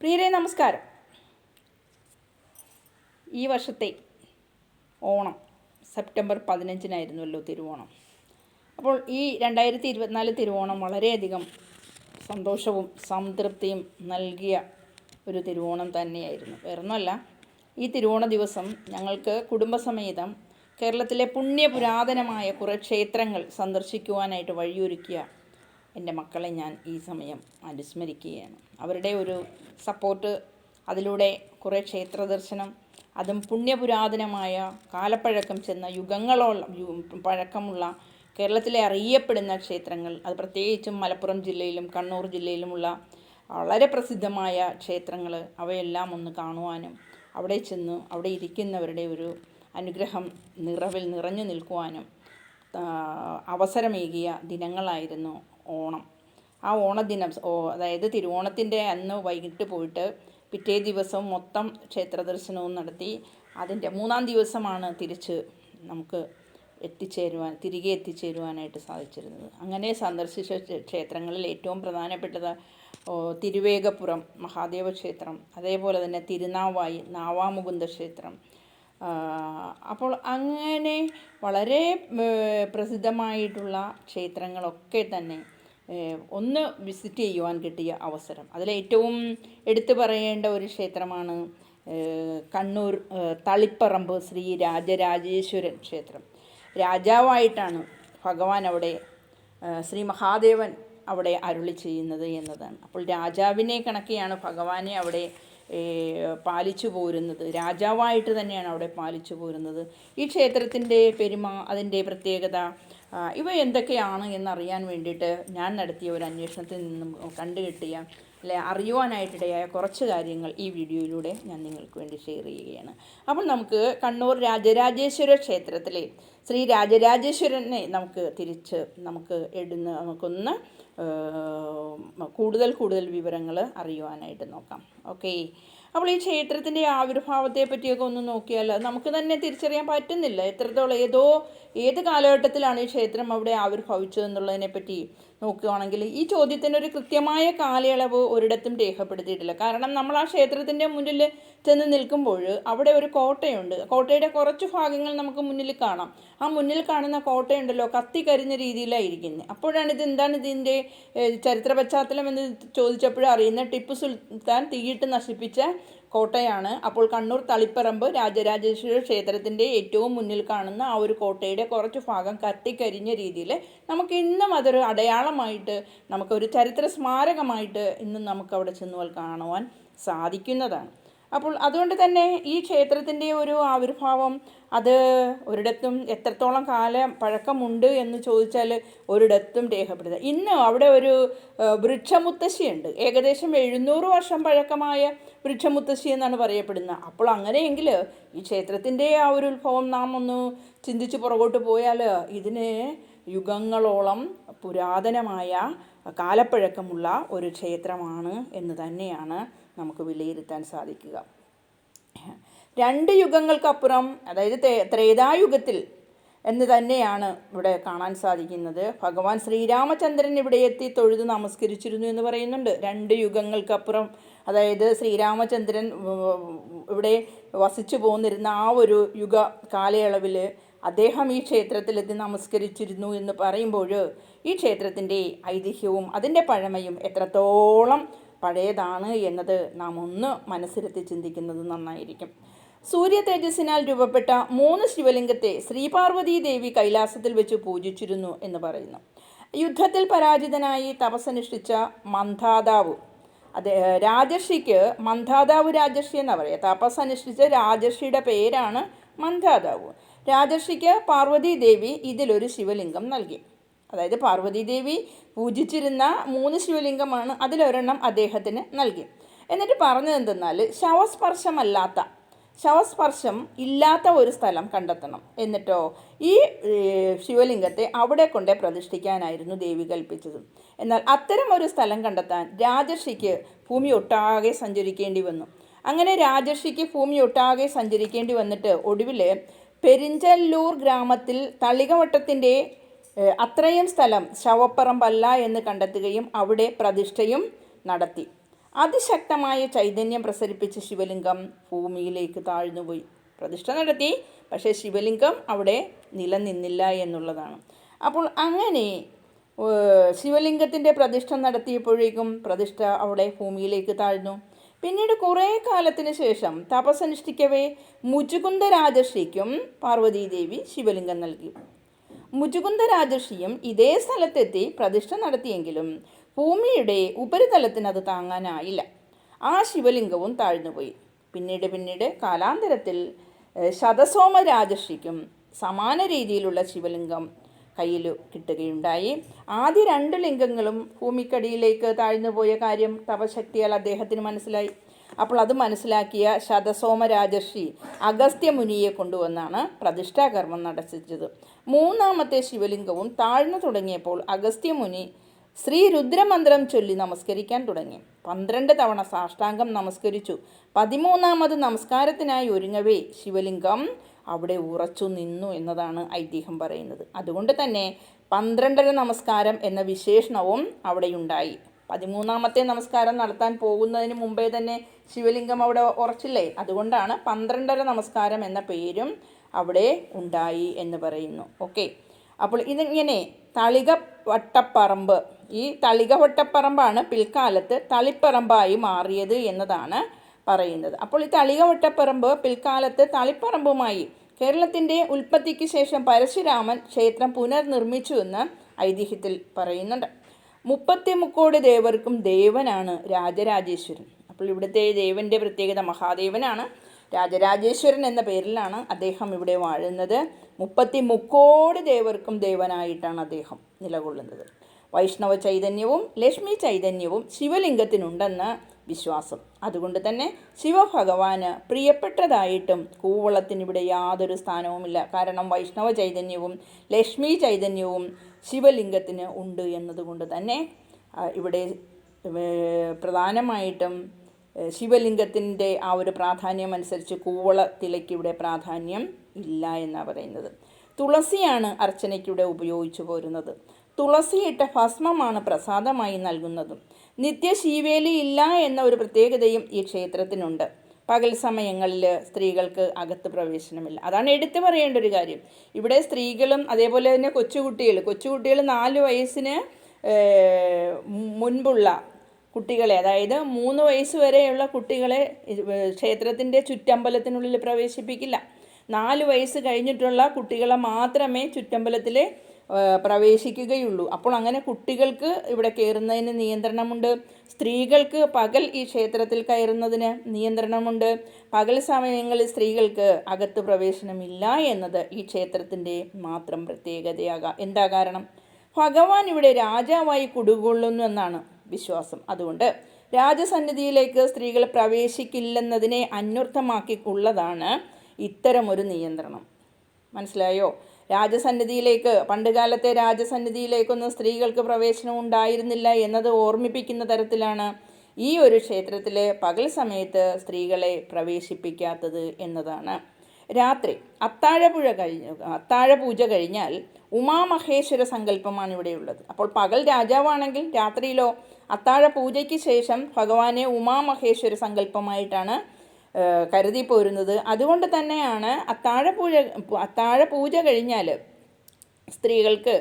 പ്രിയരെ നമസ്കാരം. ഈ വർഷത്തെ ഓണം സെപ്റ്റംബർ പതിനഞ്ചിനായിരുന്നുവല്ലോ തിരുവോണം. അപ്പോൾ ഈ രണ്ടായിരത്തി ഇരുപത്തിനാല് തിരുവോണം വളരെയധികം സന്തോഷവും സംതൃപ്തിയും നൽകിയ ഒരു തിരുവോണം തന്നെയായിരുന്നു. വേറൊന്നുമല്ല ഈ തിരുവോണ ദിവസം ഞങ്ങൾക്ക് കുടുംബസമേതം കേരളത്തിലെ പുണ്യപുരാതനമായ കുറേ ക്ഷേത്രങ്ങൾ സന്ദർശിക്കുവാനായിട്ട് വഴിയൊരുക്കിയ എന്റെ മക്കളെ ഞാൻ ഈ സമയം അനുസ്മരിക്കുകയാണ്. അവരുടെ ഒരു സപ്പോർട്ട് അതിലൂടെ കുറേ ക്ഷേത്ര ദർശനം അതും പുണ്യപുരാതനമായ കാലപ്പഴക്കം ചെന്ന യുഗങ്ങളോളം പഴക്കമുള്ള കേരളത്തിലെ അറിയപ്പെടുന്ന ക്ഷേത്രങ്ങൾ അത് പ്രത്യേകിച്ചും മലപ്പുറം ജില്ലയിലും കണ്ണൂർ ജില്ലയിലുമുള്ള വളരെ പ്രസിദ്ധമായ ക്ഷേത്രങ്ങൾ അവയെല്ലാം ഒന്ന് കാണുവാനും അവിടെ ചെന്ന് അവിടെ ഇരിക്കുന്നവരുടെ ഒരു അനുഗ്രഹം നിറവിൽ നിറഞ്ഞു നിൽക്കുവാനും അവസരമേകിയ ദിനങ്ങളായിരുന്നു ഓണം. ആ ഓണദിനം ഓ അതായത് തിരുവോണത്തിന്റെ അന്ന് വൈകിട്ട് പോയിട്ട് പിറ്റേ ദിവസം മൊത്തം ക്ഷേത്ര ദർശനവും നടത്തി. അതിന്റെ മൂന്നാം ദിവസമാണ് തിരിച്ച് നമുക്ക് എത്തിച്ചേരുവാൻ തിരികെ എത്തിച്ചേരുവാനായിട്ട് സാധിച്ചിരുന്നത്. അങ്ങനെ സന്ദർശിച്ച ക്ഷേത്രങ്ങളിൽ ഏറ്റവും പ്രധാനപ്പെട്ടത് തിരുവേഗപുരം മഹാദേവ ക്ഷേത്രം അതേപോലെ തന്നെ തിരുനാവായി നാവാമുകുന്ദ ക്ഷേത്രം. അപ്പോൾ അങ്ങനെ വളരെ പ്രസിദ്ധമായിട്ടുള്ള ക്ഷേത്രങ്ങളൊക്കെ തന്നെ ഒന്ന് വിസിറ്റ് ചെയ്യുവാൻ കിട്ടിയ അവസരം. അതിലേറ്റവും എടുത്തു പറയേണ്ട ഒരു ക്ഷേത്രമാണ് കണ്ണൂർ തളിപ്പറമ്പ് ശ്രീ രാജരാജേശ്വരൻ ക്ഷേത്രം. രാജാവായിട്ടാണ് ഭഗവാൻ അവിടെ ശ്രീ മഹാദേവൻ അവിടെ അരുളി ചെയ്യുന്നത് എന്നതാണ്. അപ്പോൾ രാജാവിനെ കണക്കെയാണ് ഭഗവാനെ അവിടെ പാലിച്ചു പോരുന്നത്. രാജാവായിട്ട് തന്നെയാണ് അവിടെ പാലിച്ചു പോരുന്നത്. ഈ ക്ഷേത്രത്തിന്റെ പെരുമ അതിന്റെ പ്രത്യേകത ഇവ എന്തൊക്കെയാണ് എന്നറിയാൻ വേണ്ടിയിട്ട് ഞാൻ നടത്തിയ ഒരു അന്വേഷണത്തിൽ നിന്നും കണ്ടുകിട്ടിയ അല്ലെ അറിയുവാനായിട്ടിടയായ കുറച്ച് കാര്യങ്ങൾ ഈ വീഡിയോയിലൂടെ ഞാൻ നിങ്ങൾക്ക് വേണ്ടി ഷെയർ ചെയ്യുകയാണ്. അപ്പോൾ നമുക്ക് കണ്ണൂർ രാജരാജേശ്വര ക്ഷേത്രത്തിലെ ശ്രീ രാജരാജേശ്വരനെ നമുക്ക് തിരിച്ച് നമുക്ക് എടുന്ന് നമുക്കൊന്ന് കൂടുതൽ കൂടുതൽ വിവരങ്ങൾ അറിയുവാനായിട്ട് നോക്കാം. ഓക്കെ അപ്പോൾ ഈ ക്ഷേത്രത്തിന്റെ ആവിർഭാവത്തെ പറ്റിയൊക്കെ ഒന്ന് നോക്കിയാൽ നമുക്ക് തന്നെ തിരിച്ചറിയാൻ പറ്റുന്നില്ല. എത്രത്തോളം ഏതോ ഏത് കാലഘട്ടത്തിലാണ് ഈ ക്ഷേത്രം അവിടെ പറ്റി നോക്കുകയാണെങ്കിൽ ഈ ചോദ്യത്തിന് ഒരു കൃത്യമായ കാലയളവ് ഒരിടത്തും രേഖപ്പെടുത്തിയിട്ടില്ല. കാരണം നമ്മൾ ആ ക്ഷേത്രത്തിന്റെ മുന്നിൽ ചെന്ന് നിൽക്കുമ്പോൾ അവിടെ ഒരു കോട്ടയുണ്ട്. കോട്ടയുടെ കുറച്ച് ഭാഗങ്ങൾ നമുക്ക് മുന്നിൽ കാണാം. ആ മുന്നിൽ കാണുന്ന കോട്ടയുണ്ടല്ലോ കത്തി കരിഞ്ഞ രീതിയിലായിരിക്കുന്നത്. അപ്പോഴാണ് ഇത് എന്താണ് ഇതിന്റെ ചരിത്ര പശ്ചാത്തലം എന്ന് ചോദിച്ചപ്പോഴും അറിയുന്ന ടിപ്പു സുൽത്താൻ തീയിട്ട് നശിപ്പിച്ച കോട്ടയാണ്. അപ്പോൾ കണ്ണൂർ തളിപ്പറമ്പ് രാജരാജേശ്വര ക്ഷേത്രത്തിന്റെ ഏറ്റവും മുന്നിൽ കാണുന്ന ആ ഒരു കോട്ടയുടെ കുറച്ച് ഭാഗം കത്തിക്കരിഞ്ഞ രീതിയിൽ നമുക്ക് ഇന്നും അതൊരു അടയാളമായിട്ട് നമുക്കൊരു ചരിത്ര സ്മാരകമായിട്ട് ഇന്നും നമുക്ക് അവിടെ ചെന്നുവൽ കാണുവാൻ സാധിക്കുന്നതാണ്. അപ്പോൾ അതുകൊണ്ട് തന്നെ ഈ ക്ഷേത്രത്തിന്റെ ഒരു ആവിർഭാവം അത് ഒരിടത്തും എത്രത്തോളം കാലം പഴക്കമുണ്ട് എന്ന് ചോദിച്ചാൽ ഒരിടത്തും രേഖപ്പെടുത്തുക ഇന്ന് അവിടെ ഒരു വൃക്ഷമുത്തശ്ശിയുണ്ട്. ഏകദേശം എഴുന്നൂറ് വർഷം പഴക്കമായ വൃക്ഷമുത്തശ്ശി എന്നാണ് പറയപ്പെടുന്നത് അപ്പോൾ അങ്ങനെയെങ്കിൽ ഈ ക്ഷേത്രത്തിന്റെ ആ ഒരു ഉത്ഭവം നാം ഒന്ന് ചിന്തിച്ച് പുറകോട്ട് പോയാൽ ഇതിന് യുഗങ്ങളോളം പുരാതനമായ കാലപ്പഴക്കമുള്ള ഒരു ക്ഷേത്രമാണ് എന്ന് തന്നെയാണ് നമുക്ക് വിലയിരുത്താൻ സാധിക്കുക. രണ്ട് യുഗങ്ങൾക്കപ്പുറം അതായത് ത്രേതായുഗത്തിൽ എന്ന് തന്നെയാണ് ഇവിടെ കാണാൻ സാധിക്കുന്നത്. ഭഗവാൻ ശ്രീരാമചന്ദ്രൻ ഇവിടെ എത്തി തൊഴുത് നമസ്കരിച്ചിരുന്നു എന്ന് പറയുന്നുണ്ട്. രണ്ട് യുഗങ്ങൾക്കപ്പുറം അതായത് ശ്രീരാമചന്ദ്രൻ ഇവിടെ വസിച്ചു പോന്നിരുന്ന ആ ഒരു യുഗ കാലയളവിൽ അദ്ദേഹം ഈ ക്ഷേത്രത്തിലെത്തി നമസ്കരിച്ചിരുന്നു എന്ന് പറയുമ്പോൾ ഈ ക്ഷേത്രത്തിന്റെ ഐതിഹ്യവും അതിന്റെ പഴമയും എത്രത്തോളം പഴയതാണ് എന്നത് നാം ഒന്ന് മനസ്സിലെത്തി ചിന്തിക്കുന്നത് നന്നായിരിക്കും. സൂര്യ തേജസ്സിനാൽ രൂപപ്പെട്ട മൂന്ന് ശിവലിംഗത്തെ ശ്രീപാർവതി ദേവി കൈലാസത്തിൽ വെച്ച് പൂജിച്ചിരുന്നു എന്ന് പറയുന്നു. യുദ്ധത്തിൽ പരാജിതനായി തപസ്സനുഷ്ഠിച്ച മന്ധാതാവ് അതെ രാജർഷിക്ക് മന്ധാതാവ് രാജർഷി എന്നാ പറയുക തപസ്സനുഷ്ഠിച്ച രാജർഷിയുടെ പേരാണ് മന്ധാതാവ്. രാജർഷിക്ക് പാർവതി ദേവി ഇതിലൊരു ശിവലിംഗം നൽകി. അതായത് പാർവതീദേവി പൂജിച്ചിരുന്ന മൂന്ന് ശിവലിംഗമാണ് അതിലൊരെണ്ണം അദ്ദേഹത്തിന് നൽകി. എന്നിട്ട് പറഞ്ഞത് എന്തെന്നാൽ ശവസ്പർശമല്ലാത്ത ശവസ്പർശം ഇല്ലാത്ത ഒരു സ്ഥലം കണ്ടെത്തണം. എന്നിട്ടോ ഈ ശിവലിംഗത്തെ അവിടെ കൊണ്ടേ പ്രതിഷ്ഠിക്കാനായിരുന്നു ദേവി കൽപ്പിച്ചത്. എന്നാൽ അത്തരം ഒരു സ്ഥലം കണ്ടെത്താൻ രാജർഷിക്ക് ഭൂമി ഒട്ടാകെ സഞ്ചരിക്കേണ്ടി വന്നു. അങ്ങനെ രാജർഷിക്ക് ഭൂമി ഒട്ടാകെ സഞ്ചരിക്കേണ്ടി വന്നിട്ട് ഒടുവിൽ പെരിഞ്ചല്ലൂർ ഗ്രാമത്തിൽ തളികവട്ടത്തിന്റെ അത്രയും സ്ഥലം ശവപ്പറമ്പല്ല എന്ന് കണ്ടെത്തുകയും അവിടെ പ്രതിഷ്ഠയും നടത്തി. അതിശക്തമായ ചൈതന്യം പ്രസരിപ്പിച്ച ശിവലിംഗം ഭൂമിയിലേക്ക് താഴ്ന്നുപോയി. പ്രതിഷ്ഠ നടത്തി പക്ഷേ ശിവലിംഗം അവിടെ നിലനിന്നില്ല എന്നുള്ളതാണ്. അപ്പോൾ അങ്ങനെ ശിവലിംഗത്തിന്റെ പ്രതിഷ്ഠ നടത്തിയപ്പോഴേക്കും പ്രതിഷ്ഠ അവിടെ ഭൂമിയിലേക്ക് താഴ്ന്നു. പിന്നീട് കുറേ കാലത്തിന് ശേഷം തപസ്സനുഷ്ഠിക്കവേ മുജുകുന്ദ രാജർഷിക്കും പാർവതീദേവി ശിവലിംഗം നൽകി. മുചുകുന്ദ രാജർഷിയും ഇതേ സ്ഥലത്തെത്തി പ്രതിഷ്ഠ നടത്തിയെങ്കിലും ഭൂമിയുടെ ഉപരിതലത്തിന് അത് താങ്ങാനായില്ല. ആ ശിവലിംഗവും താഴ്ന്നുപോയി. പിന്നീട് പിന്നീട് കാലാന്തരത്തിൽ ശതസോമ രാജർഷിക്കും സമാന രീതിയിലുള്ള ശിവലിംഗം കയ്യിൽ കിട്ടുകയുണ്ടായി. ആദ്യ രണ്ട് ലിംഗങ്ങളും ഭൂമിക്കടിയിലേക്ക് താഴ്ന്നുപോയ കാര്യം തപശക്തിയാൽ അദ്ദേഹത്തിന് മനസ്സിലായി. അപ്പോൾ അത് മനസ്സിലാക്കിയ ശതസോമ രാജർഷി അഗസ്ത്യ മുനിയെ കൊണ്ടുവന്നാണ് പ്രതിഷ്ഠാകർമ്മം നടത്തിച്ചത്. മൂന്നാമത്തെ ശിവലിംഗവും താഴ്ന്നു തുടങ്ങിയപ്പോൾ അഗസ്ത്യ മുനി ശ്രീ രുദ്രമന്ത്രം ചൊല്ലി നമസ്കരിക്കാൻ തുടങ്ങി. പന്ത്രണ്ട് തവണ സാഷ്ടാംഗം നമസ്കരിച്ചു. പതിമൂന്നാമത് നമസ്കാരത്തിനായി ഒരുങ്ങവേ ശിവലിംഗം. അവിടെ ഉറച്ചു നിന്നു എന്നതാണ് ഐതിഹ്യം പറയുന്നത്. അതുകൊണ്ട് തന്നെ പന്ത്രണ്ടര നമസ്കാരം എന്ന വിശേഷണവും അവിടെയുണ്ടായി. പതിമൂന്നാമത്തെ നമസ്കാരം നടത്താൻ പോകുന്നതിന് മുമ്പേ തന്നെ ശിവലിംഗം അവിടെ ഉറച്ചില്ലേ? അതുകൊണ്ടാണ് പന്ത്രണ്ടര നമസ്കാരം എന്ന പേരും അവിടെ ഉണ്ടായി എന്ന് പറയുന്നു. ഓക്കെ അപ്പോൾ ഇതിങ്ങനെ തളിക വട്ടപ്പറമ്പ് ഈ തളിക വട്ടപ്പറമ്പാണ് പിൽക്കാലത്ത് തളിപ്പറമ്പായി മാറിയത് എന്നതാണ് പറയുന്നത്. അപ്പോൾ ഈ തളിക വട്ടപ്പറമ്പ് പിൽക്കാലത്ത് തളിപ്പറമ്പുമായി കേരളത്തിന്റെ ഉൽപ്പത്തിക്ക് ശേഷം പരശുരാമൻ ക്ഷേത്രം പുനർനിർമ്മിച്ചു എന്ന് ഐതിഹ്യത്തിൽ പറയുന്നുണ്ട്. മുപ്പത്തി മുക്കോടി ദേവർക്കും ദേവനാണ് രാജരാജേശ്വരൻ. അപ്പോൾ ഇവിടുത്തെ ദേവന്റെ പ്രത്യേകത മഹാദേവനാണ്. രാജരാജേശ്വരൻ എന്ന പേരിലാണ് അദ്ദേഹം ഇവിടെ വാഴുന്നത്. മുപ്പത്തി മുക്കോടി ദേവർക്കും ദേവനായിട്ടാണ് അദ്ദേഹം നിലകൊള്ളുന്നത്. വൈഷ്ണവ ചൈതന്യവും ലക്ഷ്മി ചൈതന്യവും ശിവലിംഗത്തിനുണ്ടെന്ന് വിശ്വാസം. അതുകൊണ്ട് തന്നെ ശിവഭഗവാന് പ്രിയപ്പെട്ടതായിട്ടും കൂവളത്തിന് ഇവിടെ യാതൊരു സ്ഥാനവുമില്ല. കാരണം വൈഷ്ണവ ചൈതന്യവും ലക്ഷ്മി ചൈതന്യവും ശിവലിംഗത്തിന് ഉണ്ട് എന്നതുകൊണ്ട് തന്നെ ഇവിടെ പ്രധാനമായിട്ടും ശിവലിംഗത്തിന്റെ ആ ഒരു പ്രാധാന്യം അനുസരിച്ച് കൂവളത്തിലേക്ക് ഇവിടെ പ്രാധാന്യം ഇല്ല എന്നാണ് പറയുന്നത്. തുളസിയാണ് അർച്ചനയ്ക്കിവിടെ ഉപയോഗിച്ചു പോരുന്നത്. തുളസിയിട്ട ഭസ്മമാണ് പ്രസാദമായി നൽകുന്നതും. നിത്യശീവേലി ഇല്ല എന്ന ഒരു പ്രത്യേകതയും ഈ ക്ഷേത്രത്തിനുണ്ട്. പകൽ സമയങ്ങളിൽ സ്ത്രീകൾക്ക് അകത്ത് പ്രവേശനമില്ല. അതാണ് എടുത്തു പറയേണ്ട ഒരു കാര്യം. ഇവിടെ സ്ത്രീകളും അതേപോലെ തന്നെ കൊച്ചുകുട്ടികൾ. കൊച്ചുകുട്ടികൾ നാല് വയസ്സിന് മുൻപുള്ള കുട്ടികളെ അതായത് മൂന്ന് വയസ്സ് വരെയുള്ള കുട്ടികളെ ക്ഷേത്രത്തിന്റെ ചുറ്റമ്പലത്തിനുള്ളിൽ പ്രവേശിപ്പിക്കില്ല. നാല് വയസ്സ് കഴിഞ്ഞിട്ടുള്ള കുട്ടികളെ മാത്രമേ ചുറ്റമ്പലത്തിൽ പ്രവേശിക്കുകയുള്ളൂ. അപ്പോൾ അങ്ങനെ കുട്ടികൾക്ക് ഇവിടെ കയറുന്നതിന് നിയന്ത്രണമുണ്ട്. സ്ത്രീകൾക്ക് പകൽ ഈ ക്ഷേത്രത്തിൽ കയറുന്നതിന് നിയന്ത്രണമുണ്ട്. പകൽ സമയങ്ങളിൽ സ്ത്രീകൾക്ക് അകത്ത് പ്രവേശനമില്ല എന്നത് ഈ ക്ഷേത്രത്തിന്റെ മാത്രം പ്രത്യേകതയാകാം എന്താ കാരണം? ഭഗവാൻ ഇവിടെ രാജാവായി കുടികൊള്ളുന്നു എന്നാണ്. വിശ്വാസം. അതുകൊണ്ട് രാജസന്നിധിയിലേക്ക് സ്ത്രീകൾ പ്രവേശിക്കില്ലെന്നതിനെ അന്വർത്ഥമാക്കിയുള്ളതാണ് ഇത്തരമൊരു നിയന്ത്രണം. മനസ്സിലായോ? രാജസന്നിധിയിലേക്ക് പണ്ടുകാലത്തെ രാജസന്നിധിയിലേക്കൊന്നും സ്ത്രീകൾക്ക് പ്രവേശനം ഉണ്ടായിരുന്നില്ല എന്നത് ഓർമ്മിപ്പിക്കുന്ന തരത്തിലാണ് ഈ ഒരു ക്ഷേത്രത്തിൽ പകൽ സമയത്ത് സ്ത്രീകളെ പ്രവേശിപ്പിക്കാത്തത് എന്നതാണ്. രാത്രി അത്താഴപുഴ കഴിഞ്ഞ്. അത്താഴപൂജ കഴിഞ്ഞാൽ ഉമാമഹേശ്വര സങ്കല്പമാണ് ഇവിടെയുള്ളത് അപ്പോൾ പകൽ രാജാവാണെങ്കിൽ രാത്രിയിലോ അത്താഴ പൂജയ്ക്ക് ശേഷം ഭഗവാനെ ഉമാമഹേശ്വര സങ്കല്പമായിട്ടാണ് കരുതി പോരുന്നത്. അതുകൊണ്ട് തന്നെയാണ് അത്താഴപൂജ അത്താഴപൂജ അത്താഴ പൂജ കഴിഞ്ഞാൽ സ്ത്രീകൾക്ക്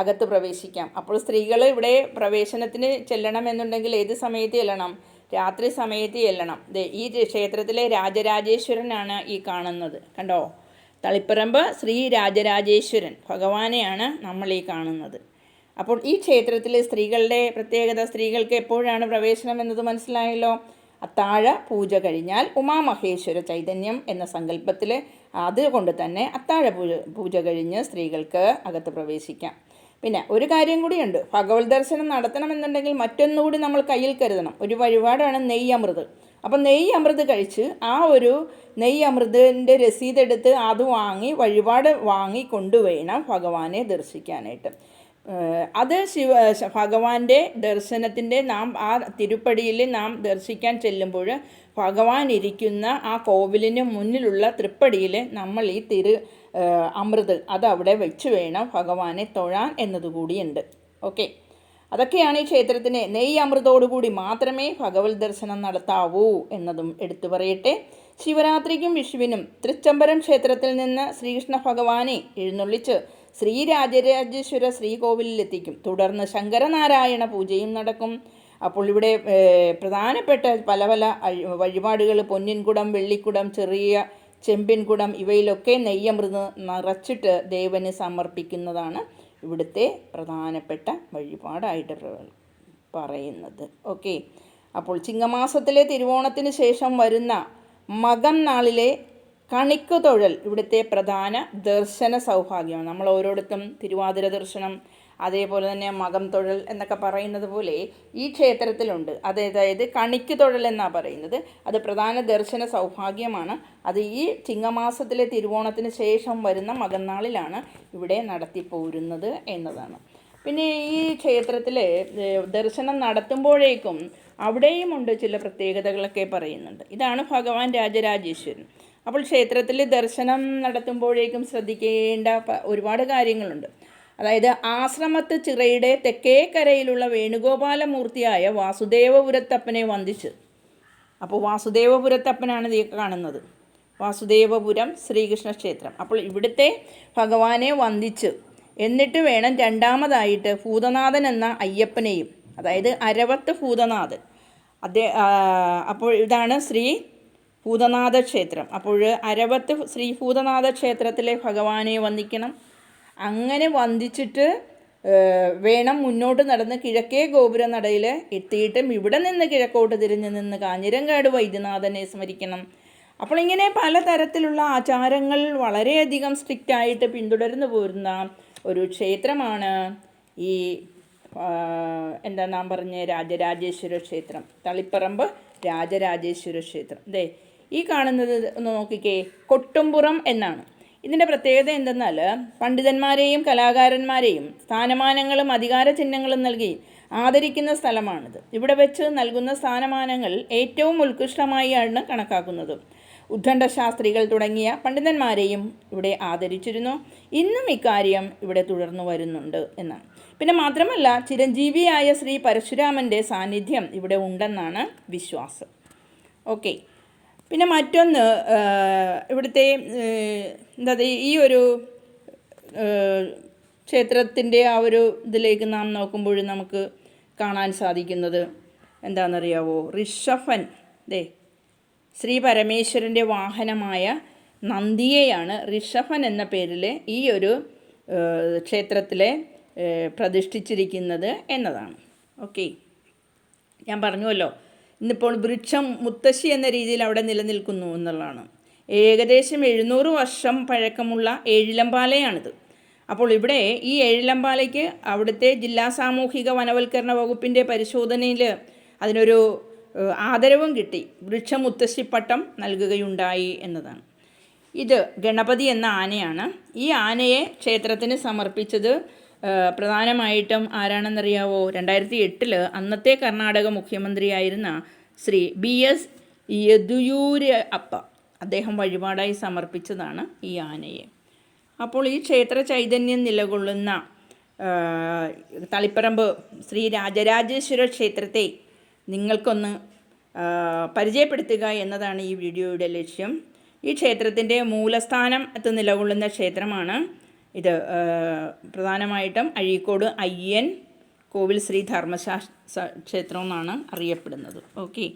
അകത്ത് പ്രവേശിക്കാം. അപ്പോൾ സ്ത്രീകൾ ഇവിടെ പ്രവേശനത്തിന് ചെല്ലണമെന്നുണ്ടെങ്കിൽ ഏത് സമയത്ത് ചെല്ലണം? രാത്രി സമയത്ത് ചെല്ലണം. ഈ ക്ഷേത്രത്തിലെ രാജരാജേശ്വരനാണ് ഈ കാണുന്നത്. കണ്ടോ? തളിപ്പറമ്പ് ശ്രീ രാജരാജേശ്വരൻ ഭഗവാനെയാണ് നമ്മൾ ഈ കാണുന്നത്. അപ്പോൾ ഈ ക്ഷേത്രത്തിലെ സ്ത്രീകളുടെ പ്രത്യേകത സ്ത്രീകൾക്ക് എപ്പോഴാണ് പ്രവേശനം എന്നത് മനസ്സിലായല്ലോ? അത്താഴ പൂജ കഴിഞ്ഞാൽ ഉമാമഹേശ്വര ചൈതന്യം എന്ന സങ്കല്പത്തിൽ അതുകൊണ്ട് തന്നെ അത്താഴ പൂജ പൂജ കഴിഞ്ഞ് സ്ത്രീകൾക്ക് അകത്ത് പ്രവേശിക്കാം. പിന്നെ ഒരു കാര്യം കൂടിയുണ്ട്. ഭഗവത് ദർശനം നടത്തണമെന്നുണ്ടെങ്കിൽ മറ്റൊന്നുകൂടി നമ്മൾ കയ്യിൽ കരുതണം. ഒരു വഴിപാടാണ് നെയ്യ് അമൃത് അപ്പം നെയ്യ് അമൃത് കഴിച്ച് ആ ഒരു നെയ്യ് അമൃതിന്റെ രസീതെടുത്ത് അത് വാങ്ങി വഴിപാട് വാങ്ങി കൊണ്ടുവേണം ഭഗവാനെ ദർശിക്കാനായിട്ട്. അത് ശിവ ഭഗവാന്റെ ദർശനത്തിന്റെ നാം ആ തിരുപ്പടിയിൽ നാം ദർശിക്കാൻ ചെല്ലുമ്പോൾ ഭഗവാൻ ഇരിക്കുന്ന ആ കോവിലിന് മുന്നിലുള്ള തൃപ്പടിയിൽ നമ്മൾ ഈ തിരു അമൃത് അതവിടെ വെച്ച് വേണം ഭഗവാനെ തൊഴാൻ എന്നതുകൂടിയുണ്ട്. ഓക്കെ. അതൊക്കെയാണ് ഈ ക്ഷേത്രത്തിന്. നെയ്യ് അമൃതോടുകൂടി മാത്രമേ ഭഗവത് ദർശനം നടത്താവൂ എന്നതും എടുത്തു പറയട്ടെ. ശിവരാത്രിക്കും വിഷുവിനും തൃച്ചംബരം ക്ഷേത്രത്തിൽ നിന്ന് ശ്രീകൃഷ്ണ ഭഗവാനെ എഴുന്നള്ളിച്ച് ശ്രീരാജരാജേശ്വര ശ്രീകോവിലെത്തിക്കും തുടർന്ന് ശങ്കരനാരായണ പൂജയും നടക്കും. അപ്പോൾ ഇവിടെ പ്രധാനപ്പെട്ട പല പല വഴിപാടുകൾ. പൊന്നിൻകുടം വെള്ളിക്കുടം ചെറിയ ചെമ്പിൻകുടം ഇവയിലൊക്കെ നെയ്യമൃത് നിറച്ചിട്ട് ദേവന് സമർപ്പിക്കുന്നതാണ് ഇവിടുത്തെ പ്രധാനപ്പെട്ട വഴിപാടായിട്ട് പറയുന്നത്. ഓക്കെ. അപ്പോൾ ചിങ്ങമാസത്തിലെ തിരുവോണത്തിന് ശേഷം വരുന്ന മകം നാളിലെ കണിക്കുതൊഴൽ ഇവിടുത്തെ പ്രധാന ദർശന സൗഭാഗ്യമാണ്. നമ്മൾ ഓരോരുത്തും തിരുവാതിര ദർശനം അതേപോലെ തന്നെ മകം തൊഴൽ എന്നൊക്കെ പറയുന്നത് പോലെ ഈ ക്ഷേത്രത്തിലുണ്ട്. അത് അതായത് കണിക്ക് തൊഴൽ എന്നാണ് പറയുന്നത്. അത് പ്രധാന ദർശന സൗഭാഗ്യമാണ്. അത് ഈ ചിങ്ങമാസത്തിലെ തിരുവോണത്തിന് ശേഷം വരുന്ന മകന്നാളിലാണ് ഇവിടെ നടത്തിപ്പോരുന്നത് എന്നതാണ്. പിന്നെ ഈ ക്ഷേത്രത്തിൽ ദർശനം നടത്തുമ്പോഴേക്കും അവിടെയും ഉണ്ട് ചില പ്രത്യേകതകളൊക്കെ പറയുന്നുണ്ട്. ഇതാണ് ഭഗവാൻ രാജരാജേശ്വരൻ. അപ്പോൾ ക്ഷേത്രത്തിൽ ദർശനം നടത്തുമ്പോഴേക്കും ശ്രദ്ധിക്കേണ്ട ഒരുപാട് കാര്യങ്ങളുണ്ട്. അതായത് ആശ്രമത്ത് ചിറയുടെ തെക്കേ കരയിലുള്ള വേണുഗോപാലമൂർത്തിയായ വാസുദേവപുരത്തപ്പനെ വന്ദിച്ച്. അപ്പോൾ വാസുദേവപുരത്തപ്പനാണ് ഇത് കാണുന്നത്. വാസുദേവപുരം ശ്രീകൃഷ്ണ ക്ഷേത്രം അപ്പോൾ ഇവിടുത്തെ ഭഗവാനെ വന്ദിച്ച്. എന്നിട്ട് വേണം രണ്ടാമതായിട്ട് ഭൂതനാഥൻ എന്ന അയ്യപ്പനെയും അതായത് അരവത്ത് ഭൂതനാഥൻ. അതേ അപ്പോൾ ഇതാണ് ശ്രീ ഭൂതനാഥ ക്ഷേത്രം അപ്പോൾ അരവത്ത് ശ്രീ ഭൂതനാഥ ക്ഷേത്രത്തിലെ ഭഗവാനെ വന്ദിക്കണം. അങ്ങനെ വന്ദിച്ചിട്ട് വേണം മുന്നോട്ട് നടന്ന് കിഴക്കേ ഗോപുരനടയിൽ എത്തിയിട്ടും ഇവിടെ നിന്ന് കിഴക്കോട്ട് തിരിഞ്ഞ് നിന്ന് കാഞ്ഞിരങ്കാട് വൈദ്യനാഥനെ സ്മരിക്കണം. അപ്പോൾ ഇങ്ങനെ പലതരത്തിലുള്ള ആചാരങ്ങൾ വളരെയധികം സ്ട്രിക്റ്റ് ആയിട്ട് പിന്തുടർന്നു പോരുന്ന ഒരു ക്ഷേത്രമാണ് ഈ എന്താ നാം പറഞ്ഞ രാജരാജേശ്വര ക്ഷേത്രം. തളിപ്പറമ്പ് രാജരാജേശ്വര ക്ഷേത്രം. അതെ ഈ കാണുന്നത് ഒന്ന് നോക്കിക്കേ കൊട്ടുംപുറം എന്നാണ്. ഇതിന്റെ പ്രത്യേകത എന്തെന്നാൽ പണ്ഡിതന്മാരെയും കലാകാരന്മാരെയും സ്ഥാനമാനങ്ങളും അധികാര ചിഹ്നങ്ങളും നൽകി ആദരിക്കുന്ന സ്ഥലമാണിത്. ഇവിടെ വെച്ച് നൽകുന്ന സ്ഥാനമാനങ്ങൾ ഏറ്റവും ഉത്കൃഷ്ടമായാണ് കണക്കാക്കുന്നത്. ഉദ്ദണ്ഡ ശാസ്ത്രികൾ തുടങ്ങിയ പണ്ഡിതന്മാരെയും ഇവിടെ ആദരിച്ചിരുന്നു. ഇന്നും ഇക്കാര്യം ഇവിടെ തുടർന്നു വരുന്നുണ്ട് എന്നാണ്. പിന്നെ മാത്രമല്ല ചിരഞ്ജീവിയായ ശ്രീ പരശുരാമന്റെ സാന്നിധ്യം ഇവിടെ ഉണ്ടെന്നാണ് വിശ്വാസം. ഓക്കെ. പിന്നെ മറ്റൊന്ന് ഇവിടുത്തെ എന്താ ഈ ഒരു ക്ഷേത്രത്തിന്റെ ആ ഒരു ഇതിലേക്ക് നാം നോക്കുമ്പോൾ നമുക്ക് കാണാൻ സാധിക്കുന്നത് എന്താണെന്നറിയാവോ? ഋഷഫൻ ദേ ശ്രീ പരമേശ്വരന്റെ വാഹനമായ നന്ദിയെയാണ് ഋഷഫൻ എന്ന പേരിൽ ഈ ഒരു ക്ഷേത്രത്തിലെ പ്രതിഷ്ഠിച്ചിരിക്കുന്നത് എന്നതാണ്. ഓക്കെ. ഞാൻ പറഞ്ഞുവല്ലോ. ഇന്നിപ്പോൾ വൃക്ഷം മുത്തശ്ശി എന്ന രീതിയിൽ അവിടെ നിലനിൽക്കുന്നു എന്നുള്ളതാണ്. ഏകദേശം എഴുന്നൂറ് വർഷം പഴക്കമുള്ള ഏഴിലമ്പാലയാണിത്. അപ്പോൾ ഇവിടെ ഈ ഏഴിലമ്പാലയ്ക്ക് അവിടുത്തെ ജില്ലാ സാമൂഹിക വനവൽക്കരണ വകുപ്പിന്റെ പരിശോധനയിൽ അതിനൊരു ആദരവും കിട്ടി. വൃക്ഷമുത്തശ്ശിപ്പട്ടം നൽകുകയുണ്ടായി എന്നതാണ്. ഇത് ഗണപതി എന്ന ആനയാണ്. ഈ ആനയെ ക്ഷേത്രത്തിന് സമർപ്പിച്ചത് പ്രധാനമായിട്ടും ആരാണെന്നറിയാവോ? രണ്ടായിരത്തി എട്ടിൽ അന്നത്തെ കർണാടക മുഖ്യമന്ത്രിയായിരുന്ന ശ്രീ ബി എസ് യദുയൂര് അപ്പ അദ്ദേഹം വഴിപാടായി സമർപ്പിച്ചതാണ് ഈ ആനയെ. അപ്പോൾ ഈ ക്ഷേത്ര ചൈതന്യം നിലകൊള്ളുന്ന തളിപ്പറമ്പ് ശ്രീ രാജരാജേശ്വര ക്ഷേത്രത്തെ നിങ്ങൾക്കൊന്ന് പരിചയപ്പെടുത്തുക എന്നതാണ് ഈ വീഡിയോയുടെ ലക്ഷ്യം. ഈ ക്ഷേത്രത്തിന്റെ മൂലസ്ഥാനത്ത് നിലകൊള്ളുന്ന ക്ഷേത്രമാണ്. ഇത് പ്രധാനമായിട്ടും അഴീക്കോട് അയ്യൻ കോവിൽ ശ്രീ ധർമ്മശാ ക്ഷേത്രം എന്നാണ് അറിയപ്പെടുന്നത്. ഓക്കെ.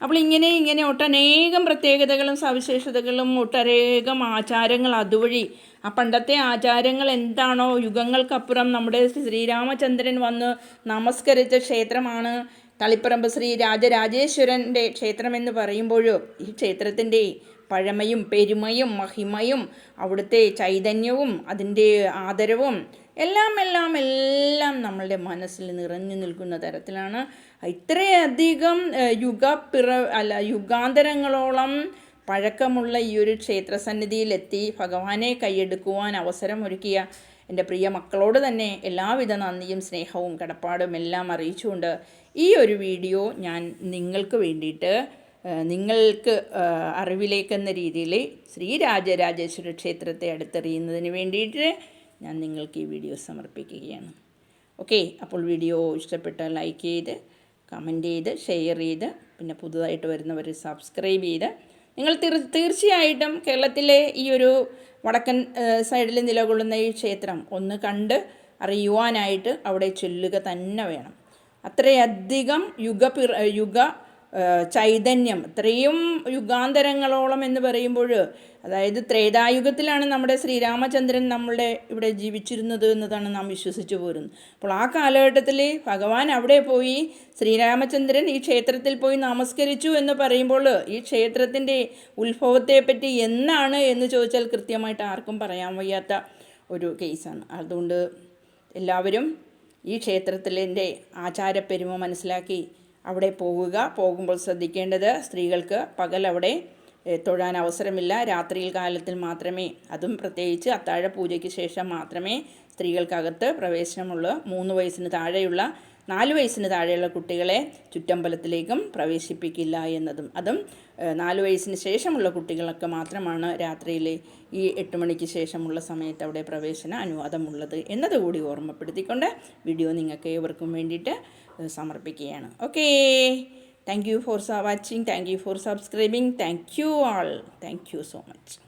അപ്പോൾ ഇങ്ങനെ ഇങ്ങനെ ഒട്ടനേകം പ്രത്യേകതകളും സവിശേഷതകളും ഒട്ടനേകം ആചാരങ്ങൾ അതുവഴി ആ പണ്ടത്തെ ആചാരങ്ങൾ എന്താണോ യുഗങ്ങൾക്കപ്പുറം നമ്മുടെ ശ്രീരാമചന്ദ്രൻ വന്ന് നമസ്കരിച്ച ക്ഷേത്രമാണ്. തളിപ്പറമ്പ് ശ്രീ രാജരാജേശ്വരന്റെ ക്ഷേത്രമെന്ന് പറയുമ്പോഴും ഈ ക്ഷേത്രത്തിന്റെ പഴമയും പെരുമയും മഹിമയും അവിടുത്തെ ചൈതന്യവും അതിന്റെ ആദരവും എല്ലാം എല്ലാം എല്ലാം നമ്മളുടെ മനസ്സിൽ നിറഞ്ഞു നിൽക്കുന്ന തരത്തിലാണ്. ഇത്രയധികം യുഗ യുഗപ്പിറ അല്ല യുഗാന്തരങ്ങളോളം പഴക്കമുള്ള ഈ ഒരു ക്ഷേത്രസന്നിധിയിലെത്തി ഭഗവാനെ കൈയെടുക്കുവാൻ അവസരമൊരുക്കിയ എന്റെ പ്രിയ മക്കളോട് തന്നെ എല്ലാവിധ നന്ദിയും സ്നേഹവും കടപ്പാടും എല്ലാം അറിയിച്ചുകൊണ്ട് ഈ ഒരു വീഡിയോ ഞാൻ നിങ്ങൾക്ക് വേണ്ടിയിട്ട് നിങ്ങൾക്ക് അറിവിലേക്കെന്ന രീതിയിൽ ശ്രീരാജരാജേശ്വര ക്ഷേത്രത്തെ അടുത്തെറിയുന്നതിന് വേണ്ടിയിട്ട് ഞാൻ നിങ്ങൾക്ക് ഈ വീഡിയോ സമർപ്പിക്കുകയാണ്. ഓക്കെ അപ്പോൾ വീഡിയോ ഇഷ്ടപ്പെട്ട ലൈക്ക് ചെയ്ത് കമന്റ് ചെയ്ത് ഷെയർ ചെയ്ത് പിന്നെ പുതുതായിട്ട് വരുന്നവർ സബ്സ്ക്രൈബ് ചെയ്ത് നിങ്ങൾ തീർ തീർച്ചയായിട്ടും കേരളത്തിലെ ഈ ഒരു വടക്കൻ സൈഡിൽ നിലകൊള്ളുന്ന ഈ ക്ഷേത്രം ഒന്ന് കണ്ട് അറിയുവാനായിട്ട് അവിടെ ചെല്ലുക തന്നെ വേണം. അത്രയധികം യുഗപി യുഗ ചൈതന്യം ഇത്രയും യുഗാന്തരങ്ങളോളം എന്ന് പറയുമ്പോൾ അതായത് ത്രേതായുഗത്തിലാണ് നമ്മുടെ ശ്രീരാമചന്ദ്രൻ നമ്മളുടെ ഇവിടെ ജീവിച്ചിരുന്നത് എന്നതാണ് നാം വിശ്വസിച്ചു പോരുന്നത്. അപ്പോൾ ആ കാലഘട്ടത്തിൽ ഭഗവാൻ അവിടെ പോയി ശ്രീരാമചന്ദ്രൻ ഈ ക്ഷേത്രത്തിൽ പോയി നമസ്കരിച്ചു എന്ന് പറയുമ്പോൾ ഈ ക്ഷേത്രത്തിന്റെ ഉത്ഭവത്തെപ്പറ്റി എന്നാണ് എന്ന് ചോദിച്ചാൽ കൃത്യമായിട്ട് ആർക്കും പറയാൻ വയ്യാത്ത ഒരു കേസാണ്. അതുകൊണ്ട് എല്ലാവരും ഈ ക്ഷേത്രത്തിലെ ആചാരപ്പെരുമ മനസ്സിലാക്കി അവിടെ പോവുക. പോകുമ്പോൾ ശ്രദ്ധിക്കേണ്ടത് സ്ത്രീകൾക്ക് പകൽ അവിടെ തൊഴാൻ അവസരമില്ല. രാത്രിയിൽ കാലത്തിൽ മാത്രമേ അതും പ്രത്യേകിച്ച് അത്താഴ പൂജയ്ക്ക് ശേഷം മാത്രമേ സ്ത്രീകൾക്കകത്ത് പ്രവേശനമുള്ളൂ. മൂന്ന് വയസ്സിന് താഴെയുള്ള നാല് വയസ്സിന് താഴെയുള്ള കുട്ടികളെ ചുറ്റമ്പലത്തിലേക്കും പ്രവേശിപ്പിക്കില്ല എന്നതും അതും നാല് വയസ്സിന് ശേഷമുള്ള കുട്ടികളൊക്കെ മാത്രമാണ് രാത്രിയിൽ ഈ എട്ട് മണിക്ക് ശേഷമുള്ള സമയത്ത് അവിടെ പ്രവേശന അനുവാദമുള്ളത് എന്നതുകൂടി ഓർമ്മപ്പെടുത്തിക്കൊണ്ട് വീഡിയോ നിങ്ങൾക്ക് ഏവർക്കും വേണ്ടിയിട്ട് സമർപ്പിക്കുകയാണ്. Okay. Thank you for watching thank you for subscribing thank you all thank you so much